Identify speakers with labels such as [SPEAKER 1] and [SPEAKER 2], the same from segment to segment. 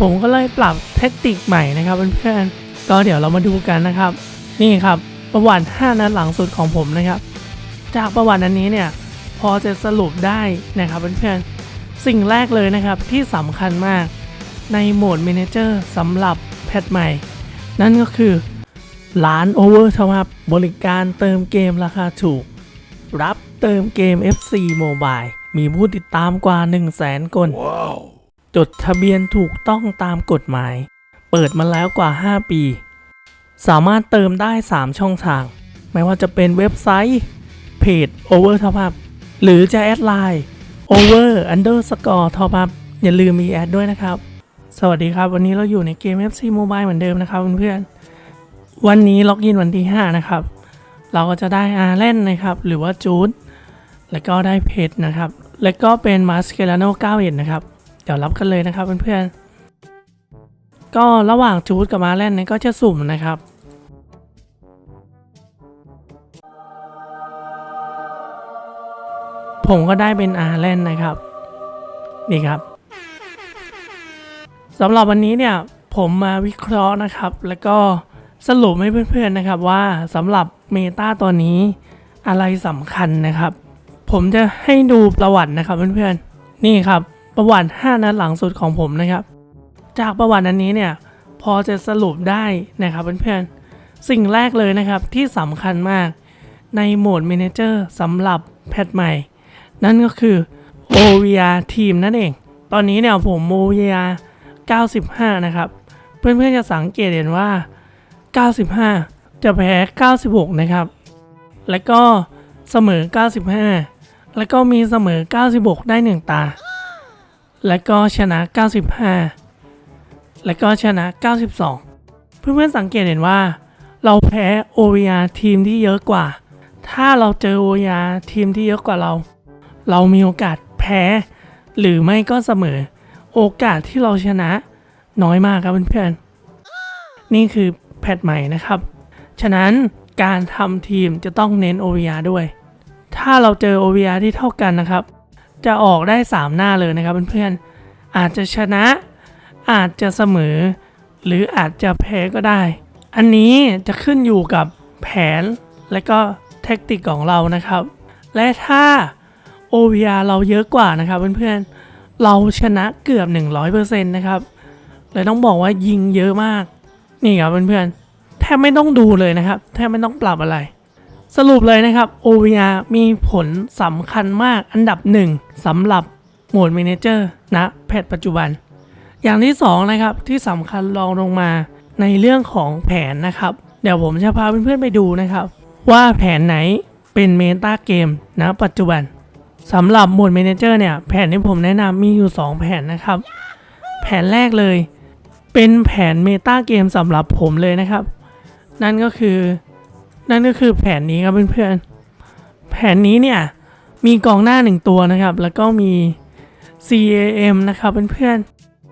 [SPEAKER 1] ผมก็เลยปรับเทคนิคใหม่นะครับเพื่อนๆก็เดี๋ยวเรามาดูกันนะครับ นี่ครับประวัติ 5 นัดหลังสุดของผมนะครับ จากประวัติอันนี้เนี่ยพอจะสรุปได้นะครับเพื่อนๆสิ่งแรกเลยนะครับที่สำคัญมากในโหมด Manager สำหรับแพทใหม่ นั่นก็คือร้าน Over ครับบริการเติมเกมราคาถูก รับเติมเกม FC Mobile มีผู้ติดตามกว่า 1 0 0 0 0แสนคน จดทะเบียนถูกต้องตามกฎหมาย เปิดมาแล้วกว่า 5 ปี สามารถเติมได้ 3 ช่องทาง ไม่ว่าจะเป็นเว็บไซต์ เพจ Over Top Up หรือจะแอดไลน์ Over Underscore Top Up อย่าลืมมีแอดด้วยนะครับ สวัสดีครับ วันนี้เราอยู่ในเกม FC Mobile เหมือนเดิมนะครับเพื่อนๆวันนี้ล็อกอินวันที่ 5 นะครับ เราก็จะได้อาร์เล่นนะครับ หรือว่าจูดแล้วก็ได้เพจนะครับ แล้วก็เป็นมาสเ e ล a โน91นะครับ ดี๋ยวรับกันเลยนะครับเพื่อนๆ ก็ระหว่างจูดกับมาเล่นเนี่ยก็จะสุ่มนะครับผมก็ได้เป็นอาร์เล่นนะครับ นี่ครับสำหรับวันนี้เนี่ยผมมาวิเคราะห์นะครับ แล้วก็สรุปให้เพื่อนๆนะครับว่าสำหรับเมตาตัวนี้อะไรสำคัญนะครับ ผมจะให้ดูประวัตินะครับเพื่อนๆ นี่ครับ ประวัติ 5 นัดหลังสุดของผมนะครับ จากประวัติอันนี้เนี่ยพอจะสรุปได้นะครับเพื่อนๆ สิ่งแรกเลยนะครับที่สำคัญมากในโหมด Manager สำหรับแพทใหม่ นั่นก็คือ OVR ทีมนั่นเอง ตอนนี้เนี่ยผม OVR 95 นะครับ เพื่อนๆจะสังเกตเห็นว่า 95 จะแพ้ 96 นะครับ แล้วก็เสมอ 95 แล้วก็มีเสมอ 96 ได้ 1 ตา แล้วก็ชนะ 95 แล้วก็ชนะ 92 เพื่อนๆสังเกตเห็นว่า เราแพ้ OVR ทีมที่เยอะกว่า ถ้าเราเจอ OVR ทีมที่เยอะกว่าเรา เรามีโอกาสแพ้ หรือไม่ก็เสมอ โอกาสที่เราชนะน้อยมากครับเพื่อนๆ นี่คือแพทใหม่นะครับ ฉะนั้นการทำทีมจะต้องเน้น OVR ด้วย ถ้าเราเจอ OVR ที่เท่ากันนะครับ จะออกได้ 3 หน้าเลยนะครับเพื่อนๆอาจจะชนะอาจจะเสมอ หรืออาจจะแพ้ก็ได้ อันนี้จะขึ้นอยู่กับแผนและก็เทคนิคของเรานะครับ และถ้า OVR เราเยอะกว่านะครับเพื่อนๆเราชนะเกือบ 100%นะครับเลยต้องบอกว่ายิงเยอะมาก นี่ครับเพื่อนๆแทบไม่ต้องดูเลยนะครับ แทบไม่ต้องปรับอะไร สรุปเลยนะครับ OVR มีผลสำคัญมากอันดับหนึ่งสำหรับโหมด Manager นะแพทปัจจุบัน อย่างที่สองนะครับที่สำคัญรองลงมาในเรื่องของแผนนะครับ เดี๋ยวผมจะพาเพื่อนๆไปดูนะครับ ว่าแผนไหนเป็นเมตาเกมนะปัจจุบันสำหรับโหมด Manager เนี่ยแผนที่ผมแนะนำมีอยู่ 2 แผนนะครับ แผนแรกเลย เป็นแผนเมตาเกมสำหรับผมเลยนะครับ นั่นก็คือ นั่นก็คือแผนนี้ครับเพื่อนๆ แผนนี้เนี่ยมีกองหน้าหนึ่งตัวนะครับ แล้วก็มี CAM นะครับเพื่อน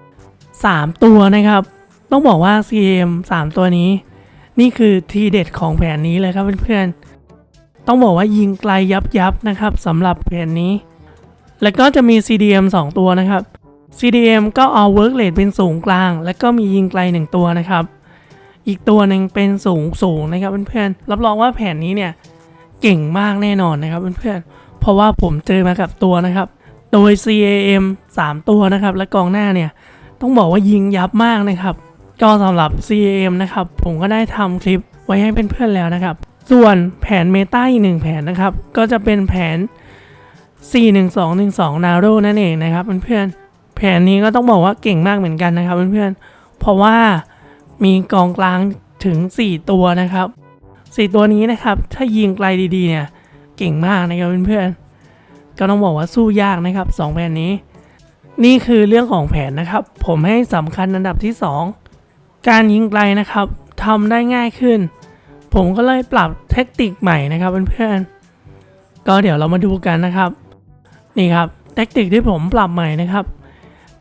[SPEAKER 1] ๆสามตัวนะครับ ต้องบอกว่า CAM 3 ตัวนี้ นี่คือทีเด็ดของแผนนี้เลยครับเพื่อนๆ ต้องบอกว่ายิงไกลยับยับนะครับสำหรับแผนนี้ แล้วก็จะมี CDM 2 ตัวนะครับ CDM ก็เอา work rate เป็นสูงกลาง แล้วก็มียิงไกล 1 ตัวนะครับ อีกตัวหนึ่งเป็นสูงสูงนะครับเพื่อนๆรับรองว่าแผนนี้เนี่ยเก่งมากแน่นอนนะครับเพื่อนๆเพราะว่าผมเจอมากับตัวนะครับ โดย CAM 3 ตัวนะครับ และกองหน้าเนี่ยต้องบอกว่ายิงยับมากนะครับ ก็สำหรับ CAM นะครับ ผมก็ได้ทำคลิปไว้ให้เพื่อนๆแล้วนะครับ ส่วนแผนเมตาอีกหนึ่งแผนนะครับ ก็จะเป็นแผน 41212 Naro นั่นเองนะครับเพื่อนๆแผนนี้ก็ต้องบอกว่าเก่งมากเหมือนกันนะครับเพื่อนๆเพราะว่า มีกองกลางถึง 4 ตัวนะครับ 4 ตัวนี้นะครับถ้ายิงไกลดีๆเนี่ยเก่งมากนะครับเพื่อนๆก็ต้องบอกว่าสู้ยากนะครับ2แผนนี้ นี่คือเรื่องของแผนนะครับ ผมให้สำคัญอันดับที่ 2 การยิงไกลนะครับทำได้ง่ายขึ้น ผมก็เลยปรับเทคนิคใหม่นะครับเพื่อนๆก็เดี๋ยวเรามาดูกันนะครับ นี่ครับเทคนิคที่ผมปรับใหม่นะครับ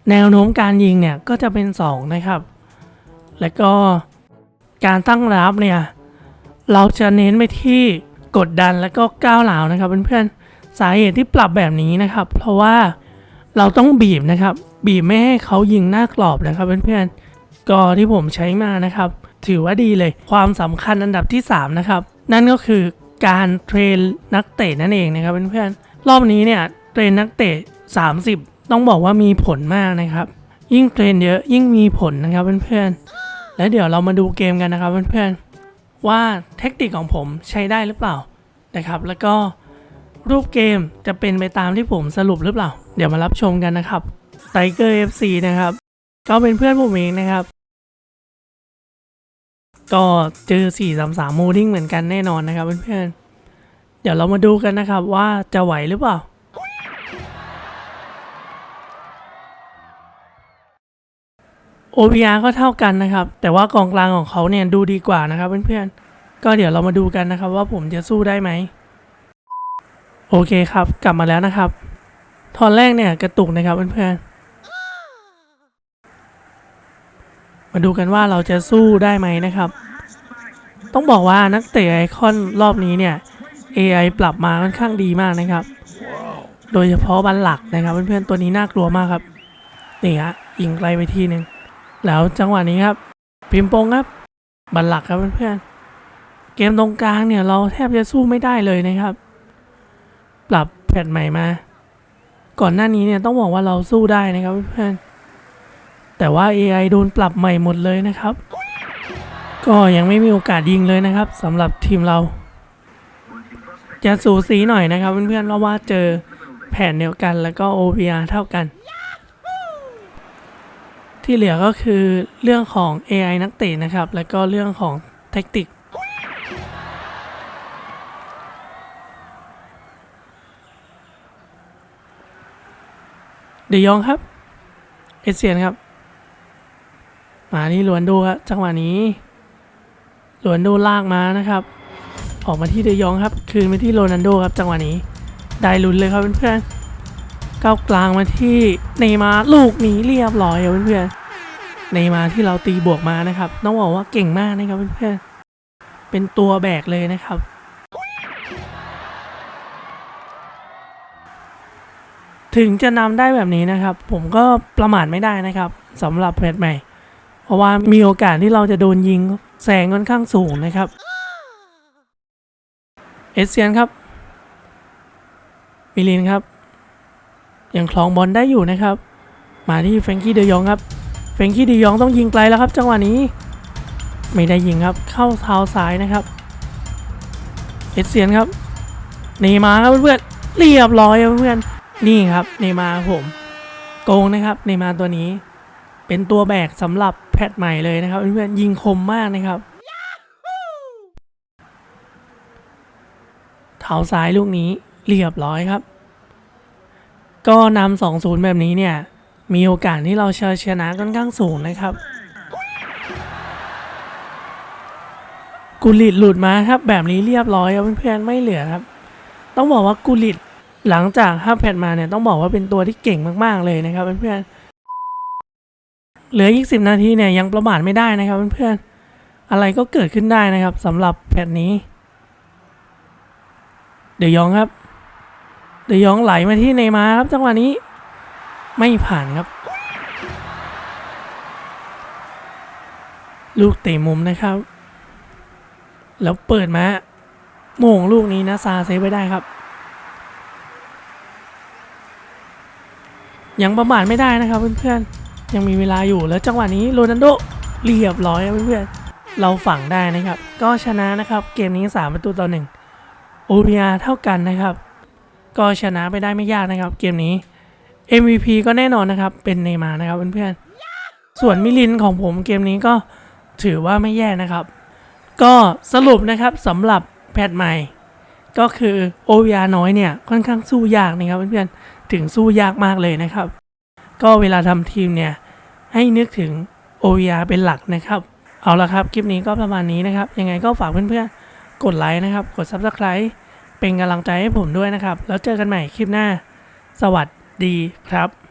[SPEAKER 1] แนวโน้มการยิงเนี่ยก็จะเป็น 2 นะครับ แล้วก็การตั้งรับเนี่ยเราจะเน้นไปที่กดดันแล้วก็ก้าวหลาวนะครับเพื่อนๆสาเหตุที่ปรับแบบนี้นะครับ เพราะว่าเราต้องบีบนะครับ บีบไม่ให้เขายิงหน้ากรอบนะครับเพื่อนๆก็ที่ผมใช้มานะครับ ถือว่าดีเลยความสำคัญอันดับที่ 3 นะครับ นั่นก็คือการเทรนนักเตะนั่นเองนะครับเพื่อนๆรอบนี้เนี่ยเทรนนักเตะ 30 ต้องบอกว่ามีผลมากนะครับ ยิ่งเทรนเยอะยิ่งมีผลนะครับเพื่อนๆ แล้วเดี๋ยวเรามาดูเกมกันนะครับเพื่อนๆว่าเทคนิคของผมใช้ได้หรือเปล่านะครับ แล้วก็รูปเกมจะเป็นไปตามที่ผมสรุปหรือเปล่า เดี๋ยวมารับชมกันนะครับไ i เกอร์ FC นะครับ ก็เป็นเพื่อนผมเองนะครับ ก็เจอ 433 มูดิ้งเหมือนกันแน่นอนนะครับเพื่อนๆเดี๋ยวเรามาดูกันนะครับว่าจะไหวหรือเปล่า OPR ก็เท่ากันนะครับ แต่ว่ากองกลางของเขาเนี่ยดูดีกว่านะครับเพื่อนๆ ก็เดี๋ยวเรามาดูกันนะครับว่าผมจะสู้ได้ไหม โอเคครับ กลับมาแล้วนะครับ ตอนแรกเนี่ยกระตุกนะครับเพื่อนๆ มาดูกันว่าเราจะสู้ได้ไหมนะครับ ต้องบอกว่านักเตะไอคอนรอบนี้เนี่ย AI ปรับมาค่อนข้างดีมากนะครับ โดยเฉพาะบันหลักนะครับเพื่อนๆ ตัวนี้น่ากลัวมากครับ นี่ฮะยิงไกลไปทีหนึ่ง แล้วจังหวะนี้ครับ พิมพ์ปงครับบันหลักครับเพื่อนๆเกมตรงกลางเนี่ยเราแทบจะสู้ไม่ได้เลยนะครับ ปรับแพทใหม่มา ก่อนหน้านี้เนี่ยต้องบอกว่าเราสู้ได้นะครับเพื่อนๆแต่ว่า AI โดนปรับใหม่หมดเลยนะครับ ก็ยังไม่มีโอกาสยิงเลยนะครับสำหรับทีมเรา จะสูสีหน่อยนะครับเพื่อนๆเพราะว่าเจอแผนเดียวกันแล้วก็ OPR เท่ากัน ที่เหลือก็คือเรื่องของ AI นักเตะนะครับ แล้วก็เรื่องของแท็กติกเดยองครับ เอเซียนครับ มาที่หลวนดูครับจังหวะนี้หลวนดูลากมานะครับ ออกมาที่เดยองครับ คืนไปที่โรนันโดครับ จังหวะนี้ ได้ลุ้นเลยครับเพื่อนๆ ก้ากลางมาที่เนมาร์ลูกนี้เรียบร้อยครับเพื่อนๆเนมาร์ที่เราตีบวกมานะครับต้องบอกว่าเก่งมากนะครับเพื่อนๆเป็นตัวแบกเลยนะครับถึงจะนำได้แบบนี้นะครับ ผมก็ประมาทไม่ได้นะครับสำหรับแพทใหม่ เพราะว่ามีโอกาสที่เราจะโดนยิงแสงค่อนข้างสูงนะครับ เอเซียนครับมิลินครับ ยังคลองบอลได้อยู่นะครับ มาที่แฟงกี้เดยองครับแฟงกี้เดยองต้องยิงไกลแล้วครับ จังหวะนี้ ไม่ได้ยิงครับ เข้าเท้าซ้ายนะครับ เอเซียนครับ เนมาครับเพื่อนเรียบร้อยครับเพื่อน นี่ครับ เนมาผม โกงนะครับ เนมาตัวนี้ เป็นตัวแบกสำหรับแพทใหม่เลยนะครับเพื่อนยิงคมมากนะครับเท้าซ้ายลูกนี้เรียบร้อยครับ ก็นำสองศูนย์แบบนี้เนี่ย มีโอกาสที่เราจะชนะค่อนข้างสูงนะครับ กุลิตหลุดมาครับแบบนี้เรียบร้อยครับเพื่อนๆไม่เหลือครับ ต้องบอกว่ากุลิตหลังจากห้าแพทมาเนี่ยต้องบอกว่าเป็นตัวที่เก่งมากๆเลยนะครับเพื่อนๆเหลืออีกสิบนาทีเนี่ยยังประมาทไม่ได้นะครับเพื่อนๆอะไรก็เกิดขึ้นได้นะครับสำหรับแพทนี้ เดี๋ยวยองครับ เดยองไหลมาที่เนมาครับจังหวะนี้ไม่ผ่านครับ ลูกเตะมุมนะครับ แล้วเปิดมาโมงลูกนี้นะซาเซฟไว้ได้ครับ ยังประมาทไม่ได้นะครับเพื่อนๆยังมีเวลาอยู่แล้วจังหวะนี้โรนัลโดเรียบร้อยเพื่อนๆเราฝังได้นะครับ ก็ชนะนะครับ เกมนี้ 3 ประตูต่อ1 OPR เท่ากันนะครับ ก็ชนะไปได้ไม่ยากนะครับ เกมนี้ MVP ก็แน่นอนนะครับ เป็นเนมานะครับเพื่อนๆ ส่วนมิลินของผมเกมนี้ก็ถือว่าไม่แย่นะครับ ก็สรุปนะครับสำหรับแพทใหม่ ก็คือ OVR น้อยเนี่ยค่อนข้างสู้ยากนะครับเพื่อนๆ ถึงสู้ยากมากเลยนะครับ ก็เวลาทำทีมเนี่ยให้นึกถึง OVR เป็นหลักนะครับ เอาละครับคลิปนี้ก็ประมาณนี้นะครับ ยังไงก็ฝากเพื่อนๆ กดไลค์นะครับ กด Subscribe เป็นกำลังใจให้ผมด้วยนะครับ แล้วเจอกันใหม่คลิปหน้า สวัสดีครับ